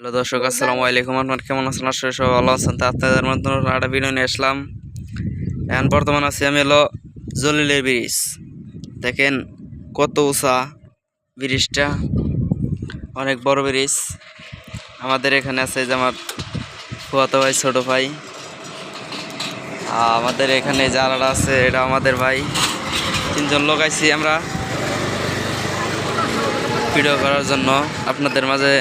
Hello দর্শক আসসালামু আলাইকুম আপনার কেমন আছেন? আসলে সব ভালো আছেন। তো আপনাদের মধ্যে একটা ভিডিও নিয়ে আসলাম। এখন বর্তমান আছি আমি হলো জলিলের ব্রিজ। দেখেন কত উঁচা ব্রিজটা অনেক বড় ব্রিজ। আমাদের এখানে আছে যে আমার ফুয়াতো ভাই ছোটো ভাই। আমাদের এখানে যারা আছে এটা আমাদের ভাই। তিনজন লোক আইছি আমরা। ভিডিও করার জন্য আপনাদের মাঝে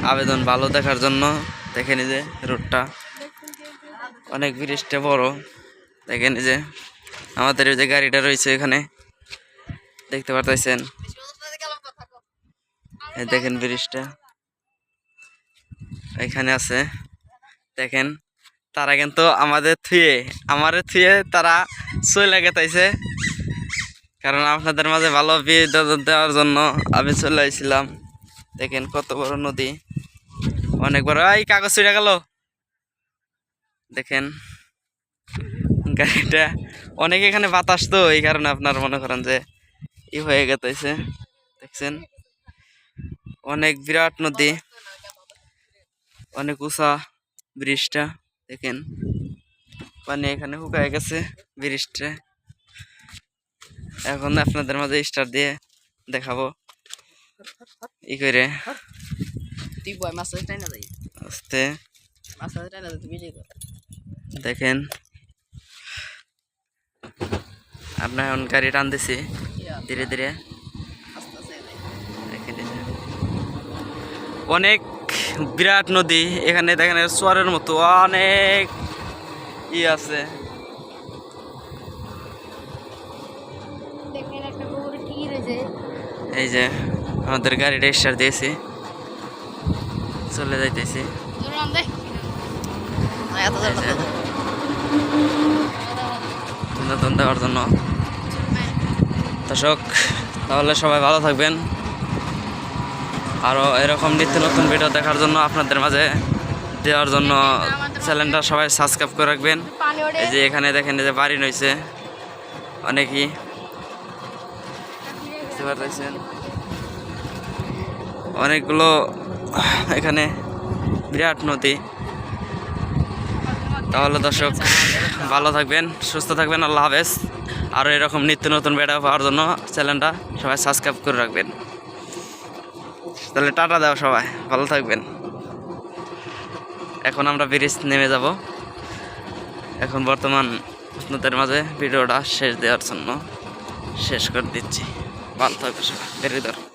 আবেদন ভালো দেখার জন্য। দেখেন যে রোডটা। অনেক ব্রিজটা বড়। এই যে আমাদের যে গাড়িটা রয়েছে এখানে। দেখতে পারতেছেন? দেখেন ব্রিজটা। এখানে আছে। দেখেন, তারা কিন্তু আমাদের থুয়ে, আমারে থুয়ে তারা চলে গেতাইছে। কারণ আপনাদের মাঝে ভালো বিনোদন দেওয়ার জন্য আমি চলে আসছিলাম দেখেন কত বড় নদী। অনেক বড়। এই কাগজ ছিঁড়ে গেল। দেখেন, গাড়িটা, অনেক এখানে বাতাস তো, এই কারণে আপনার মনে করেন যে ই হয়ে গেতেছে দেখছেন, অনেক বিরাট নদী, অনেক উঁচা ব্রিজটা। দেখেন, পানি এখানে শুকায় গেছে ব্রিজটা। এখন আপনাদের মাঝে স্টার দিয়ে দেখাবো। ই করে তুই বয় মাছ টাই না যাই আস্তে মাছ টাই না তুই কর দেখেন আপনার এখন গাড়ি টান দিছি ধীরে ধীরে অনেক বিরাট নদী এখানে দেখেন চরের মতো অনেক ই আছে। এই যে। আমাদের গাড়িটা স্টার দিয়েছি। চলে যাইতেছি। দর্শক, তাহলে সবাই ভালো থাকবেন। আরও এরকম নিত্য নতুন ভিডিও দেখার জন্য আপনাদের মাঝে দেওয়ার জন্য চ্যানেলটা সবাই সাবস্ক্রাইব করে রাখবেন। এই যে এখানে দেখেন যে বাড়ি রয়েছে। অনেকই। বুঝতে পারতেছেন? অনেকগুলো, এখানে বিরাট নদী। তাহলে দর্শক, ভালো থাকবেন, সুস্থ থাকবেন, আল্লাহ হাফেজ। আরও এরকম নিত্য নতুন ভিডিও পাওয়ার জন্য চ্যানেলটা সবাই সাবস্ক্রাইব করে রাখবেন। তাহলে টাটা দাও সবাই, ভালো থাকবেন। এখন আমরা ব্রিজ নেমে যাব। এখন বর্তমান আপনাদের মাঝে ভিডিওটা শেষ দেওয়ার জন্য শেষ করে দিচ্ছি। ভালো থাকবে সবাই, বেরিয়ে